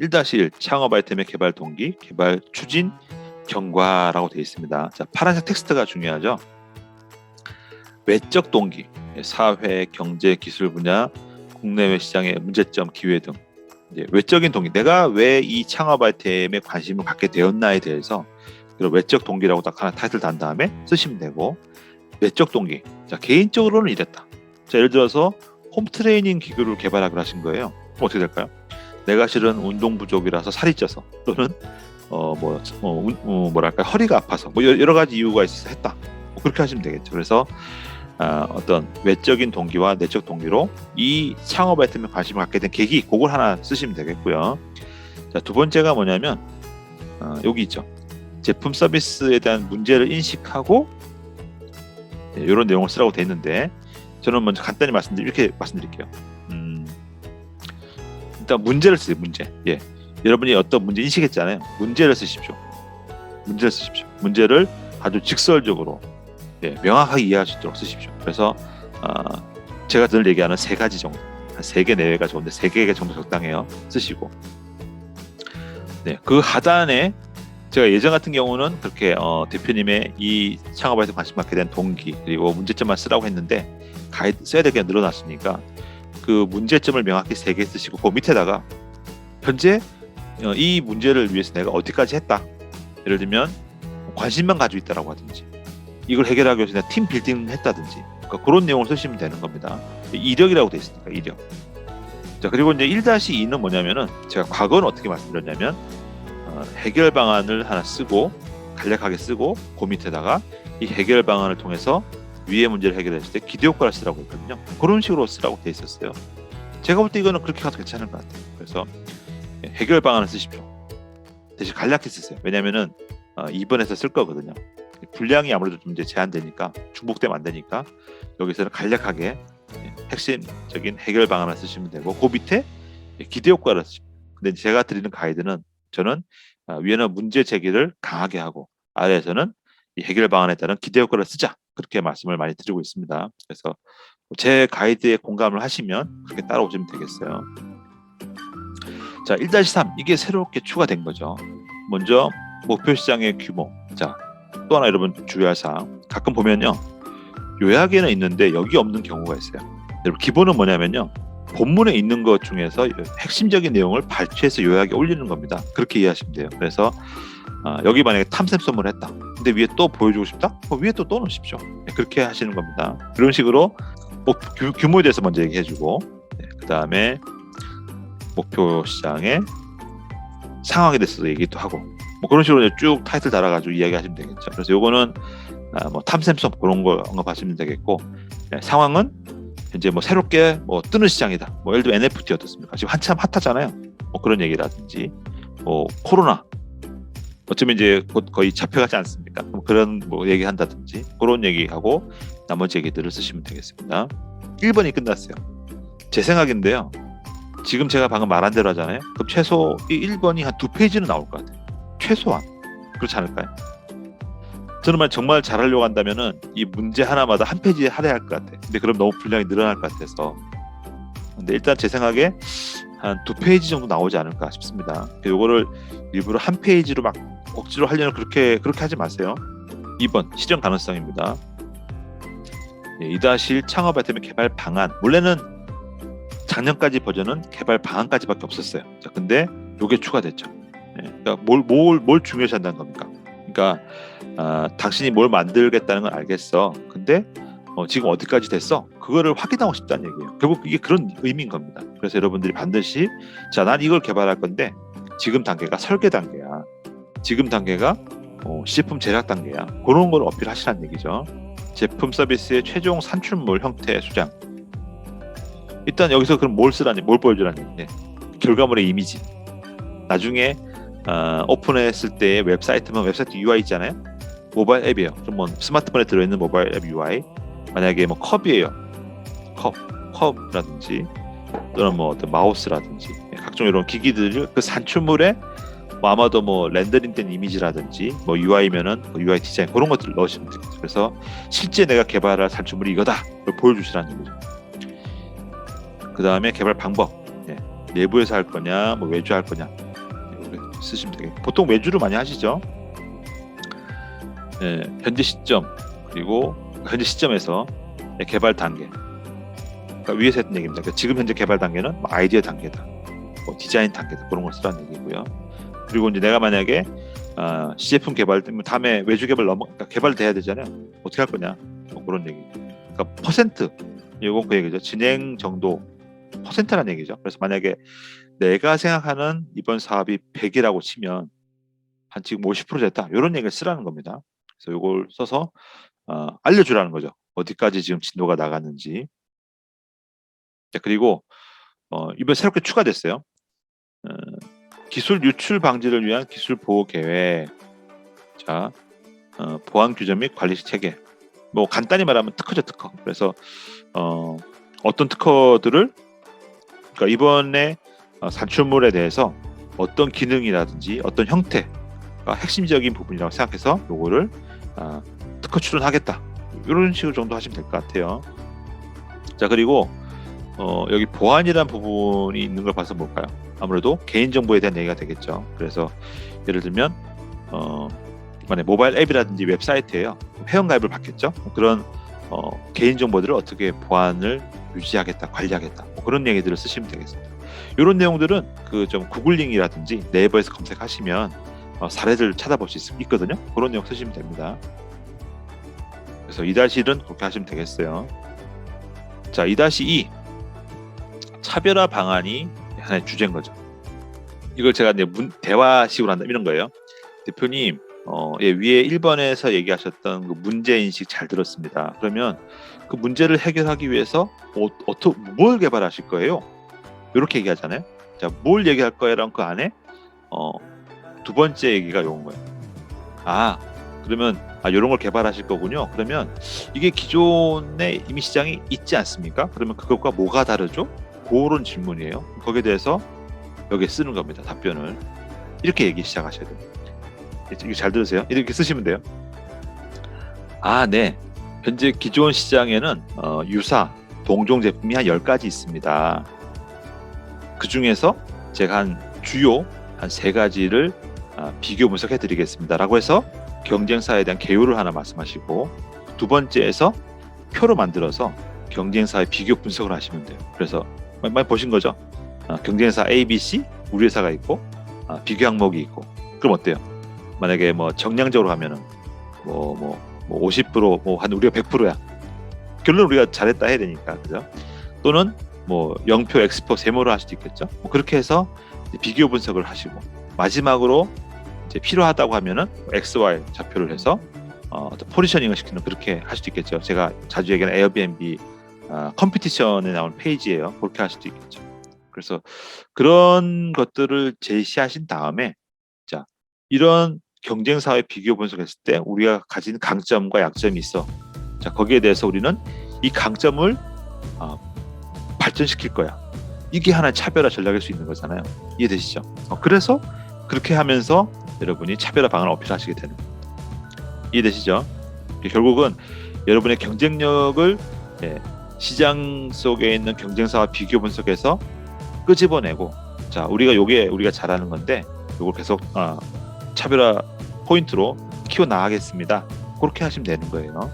1-1 창업 아이템의 개발 동기, 개발 추진, 경과라고 되어 있습니다. 자, 파란색 텍스트가 중요하죠. 외적 동기, 사회, 경제, 기술 분야, 국내외 시장의 문제점, 기회 등 외적인 동기, 내가 왜 이 창업 아이템에 관심을 갖게 되었나에 대해서 그리고 외적 동기라고 딱 하나 타이틀 단 다음에 쓰시면 되고 외적 동기, 자 개인적으로는 이랬다. 자 예를 들어서 홈 트레이닝 기구를 개발하기로 하신 거예요. 어떻게 될까요? 내가 실은 운동 부족이라서 살이 쪄서 또는 어뭐 어, 어, 뭐랄까 허리가 아파서 뭐 여러 가지 이유가 있어서 했다. 뭐 그렇게 하시면 되겠죠. 그래서 아, 어떤 외적인 동기와 내적 동기로 이 창업 아이템에 관심을 갖게 된 계기, 그걸 하나 쓰시면 되겠고요. 자, 두 번째가 뭐냐면 어, 여기 있죠. 제품 서비스에 대한 문제를 인식하고 네, 이런 내용을 쓰라고 돼 있는데 저는 먼저 간단히 말씀드리 이렇게 말씀드릴게요. 음, 일단 문제를 쓰세요. 문제. 예, 여러분이 어떤 문제 인식했잖아요. 문제를 쓰십시오. 문제를 쓰십시오. 문제를 아주 직설적으로 예, 명확하게 이해할 수 있도록 쓰십시오. 그래서 어, 제가 늘 얘기하는 세 가지 정도, 한 세 개 내외가 좋은데 세 개 정도 적당해요. 쓰시고, 네, 그 하단에 제가 예전 같은 경우는 그렇게 어, 대표님의 이 창업에서 관심 갖게 된 동기 그리고 문제점만 쓰라고 했는데 가이드 써야 될 게 늘어났으니까 그 문제점을 명확히 세 개 쓰시고 그 밑에다가 현재 어, 이 문제를 위해서 내가 어디까지 했다. 예를 들면 관심만 가지고 있다라고 하든지 이걸 해결하기 위해서 내가 팀 빌딩을 했다든지 그러니까 그런 내용을 쓰시면 되는 겁니다. 이력이라고 돼 있으니까 이력. 자 그리고 이제 1-2는 뭐냐면은 제가 과거는 어떻게 말씀드렸냐면 어, 해결 방안을 하나 쓰고 간략하게 쓰고 그 밑에다가 이 해결 방안을 통해서 위의 문제를 해결했을 때 기대 효과를 쓰라고 했거든요. 그런 식으로 쓰라고 돼 있었어요. 제가 볼 때 이거는 그렇게 가도 괜찮은 것 같아요. 그래서 해결 방안을 쓰십시오. 대신 간략히 쓰세요. 왜냐면은 어, 2번에서 쓸 거거든요. 분량이 아무래도 좀 이제 제한되니까 중복되면 안 되니까 여기서는 간략하게 예, 핵심적인 해결 방안을 쓰시면 되고 그 밑에 기대 효과를 쓰시면 근데 제가 드리는 가이드는 저는 아, 위에는 문제 제기를 강하게 하고 아래에서는 이 해결 방안에 따른 기대 효과를 쓰자 그렇게 말씀을 많이 드리고 있습니다. 그래서 제 가이드에 공감을 하시면 그렇게 따라오시면 되겠어요. 자, 1-3 이게 새롭게 추가된 거죠. 먼저 목표 시장의 규모. 자, 또 하나 여러분 주의할 사항. 가끔 보면요. 요약에는 있는데 여기 없는 경우가 있어요. 여러분 기본은 뭐냐면요. 본문에 있는 것 중에서 핵심적인 내용을 발췌해서 요약에 올리는 겁니다. 그렇게 이해하시면 돼요. 그래서 어, 여기 만약에 탐샘 선물을 했다. 근데 위에 또 보여주고 싶다? 그럼 위에 또 떠놓으십시오. 네, 그렇게 하시는 겁니다. 그런 식으로 목, 규, 규모에 대해서 먼저 얘기해주고 네, 그 다음에 목표 시장의 상황에 대해서도 얘기도 하고 뭐 그런 식으로 쭉 타이틀 달아가지고 이야기하시면 되겠죠. 그래서 요거는 아, 뭐 탐샘성 그런 걸 언급하시면 되겠고 네, 상황은 이제 뭐 새롭게 뭐 뜨는 시장이다. 뭐 예를 들어 NFT 어떻습니까? 지금 한참 핫하잖아요. 뭐 그런 얘기라든지 뭐 코로나 어쩌면 이제 곧 거의 잡혀가지 않습니까? 그럼 그런 뭐 얘기한다든지 그런 얘기하고 나머지 얘기들을 쓰시면 되겠습니다. 1번이 끝났어요. 제 생각인데요. 지금 제가 방금 말한 대로 하잖아요. 그럼 최소 이 1번이 한 두 페이지는 나올 것 같아요. 최소한 그렇지 않을까요? 저는 만 정말 잘하려고 한다면은 이 문제 하나마다 한 페이지에 할애할 것 같아요. 근데 그럼 너무 분량이 늘어날 것 같아서. 근데 일단 제 생각에 한 두 페이지 정도 나오지 않을까 싶습니다. 요거를 일부러 한 페이지로 막 억지로 하려는 그렇게 그렇게 하지 마세요. 2번 실현 가능성입니다. 예, 이다실 창업 아이템의 개발 방안. 원래는 작년까지 버전은 개발 방안까지밖에 없었어요. 자, 근데 요게 추가됐죠. 예, 그러니까 뭘 뭘 뭘 중요시 한다는 겁니까? 그러니까 아, 당신이 뭘 만들겠다는 건 알겠어. 근데 어, 지금 어디까지 됐어? 그거를 확인하고 싶다는 얘기예요. 결국 이게 그런 의미인 겁니다. 그래서 여러분들이 반드시 자, 난 이걸 개발할 건데 지금 단계가 설계 단계야. 지금 단계가 어, 시제품 제작 단계야. 그런 걸 어필하시라는 얘기죠. 제품 서비스의 최종 산출물 형태 수장. 일단 여기서 그럼 뭘 쓰라니, 뭘 보여주라는 얘기인데 결과물의 이미지. 나중에 어, 오픈했을 때의 웹사이트면 웹사이트 UI 있잖아요. 모바일 앱이에요. 그럼 뭐 스마트폰에 들어있는 모바일 앱 UI. 만약에 뭐 컵이에요. 컵, 컵이라든지 또는 뭐 어떤 마우스라든지 각종 이런 기기들을 그 산출물에 뭐 아마도 뭐 렌더링된 이미지라든지 뭐 UI면은 뭐 UI 디자인 그런 것들을 넣으시면 되겠죠. 그래서 실제 내가 개발할 산출물이 이거다. 보여주시라는 얘기죠. 그 다음에 개발 방법. 예. 내부에서 할 거냐, 뭐 외주 할 거냐. 쓰시면 되겠고 보통 외주로 많이 하시죠. 예, 현재 시점 그리고 현재 시점에서 개발 단계 그러니까 위에서 했던 얘기입니다. 그러니까 지금 현재 개발 단계는 뭐 아이디어 단계다, 뭐 디자인 단계다 그런 걸 쓰라는 얘기고요. 그리고 이제 내가 만약에 아, 시제품 개발 때문에 다음에 외주 개발 넘어 그러니까 개발돼야 되잖아요. 어떻게 할 거냐 뭐 그런 얘기. 그러니까 퍼센트 이건 그 얘기죠. 진행 정도 퍼센트라는 얘기죠. 그래서 만약에 내가 생각하는 이번 사업이 100이라고 치면 한 지금 50% 됐다. 이런 얘기를 쓰라는 겁니다. 그래서 이걸 써서 어, 알려주라는 거죠. 어디까지 지금 진도가 나갔는지. 자, 그리고 어, 이번 새롭게 추가됐어요. 어, 기술 유출 방지를 위한 기술 보호 계획. 자, 어, 보안 규정 및 관리 체계. 뭐 간단히 말하면 특허죠, 특허. 그래서 어, 어떤 특허들을 그러니까 이번에 어, 산출물에 대해서 어떤 기능이라든지 어떤 형태가 핵심적인 부분이라고 생각해서 요거를 아, 특허 출원하겠다 이런 식으로 정도 하시면 될 것 같아요. 자 그리고 어, 여기 보안이라는 부분이 있는 걸 봐서 뭘까요? 아무래도 개인 정보에 대한 얘기가 되겠죠. 그래서 예를 들면 어, 만약 모바일 앱이라든지 웹사이트에요 회원가입을 받겠죠. 그런 어, 개인 정보들을 어떻게 보안을 유지하겠다, 관리하겠다 뭐 그런 얘기들을 쓰시면 되겠습니다. 이런 내용들은 그 좀 구글링이라든지 네이버에서 검색하시면 어, 사례들 찾아볼 수 있, 있거든요. 그런 내용 쓰시면 됩니다. 그래서 2-1은 그렇게 하시면 되겠어요. 자, 2-2 차별화 방안이 하나의 주제인 거죠. 이걸 제가 이제 문, 대화식으로 한다 이런 거예요. 대표님, 어, 예, 위에 1번에서 얘기하셨던 그 문제 인식 잘 들었습니다. 그러면 그 문제를 해결하기 위해서 어, 어떠, 뭘 개발하실 거예요? 이렇게 얘기하잖아요. 자, 뭘 얘기할 거예요랑 그 안에 어, 두 번째 얘기가 요건 거예요. 아, 그러면 아, 이런 걸 개발하실 거군요. 그러면 이게 기존에 이미 시장이 있지 않습니까? 그러면 그것과 뭐가 다르죠? 그런 질문이에요. 거기에 대해서 여기에 쓰는 겁니다. 답변을 이렇게 얘기 시작하셔야 돼요. 이거 잘 들으세요. 이렇게 쓰시면 돼요. 아, 네. 현재 기존 시장에는 어, 유사 동종 제품이 한 10가지 있습니다. 그 중에서 제가 한 주요 한 세 가지를 아, 비교 분석해 드리겠습니다 라고 해서 경쟁사에 대한 개요를 하나 말씀하시고 두 번째에서 표로 만들어서 경쟁사의 비교 분석을 하시면 돼요. 그래서 많이, 보신 거죠? 아, 경쟁사 A, B, C 우리 회사가 있고 아, 비교 항목이 있고 그럼 어때요? 만약에 뭐 정량적으로 하면은 뭐뭐 뭐, 50%뭐 한 우리가 100%야. 결론 우리가 잘했다 해야 되니까 그죠? 또는 뭐 0표, X표, 세모를 할 수도 있겠죠. 뭐 그렇게 해서 비교 분석을 하시고 마지막으로 이제 필요하다고 하면은 X, Y 좌표를 해서 어, 포지셔닝을 시키는 그렇게 할 수도 있겠죠. 제가 자주 얘기하는 에어비앤비 어, 컴피티션에 나온 페이지예요. 그렇게 할 수도 있겠죠. 그래서 그런 것들을 제시하신 다음에 자 이런 경쟁사의 비교 분석했을 때 우리가 가진 강점과 약점이 있어. 자 거기에 대해서 우리는 이 강점을 어, 발전시킬 거야. 이게 하나의 차별화 전략일 수 있는 거잖아요. 이해되시죠? 어, 그래서 그렇게 하면서 여러분이 차별화 방안을 어필하시게 되는 겁니다. 이해되시죠? 결국은 여러분의 경쟁력을 예, 시장 속에 있는 경쟁사와 비교 분석해서 끄집어내고 자 우리가 요게 우리가 잘하는 건데 요걸 계속 어, 차별화 포인트로 키워 나가겠습니다. 그렇게 하시면 되는 거예요.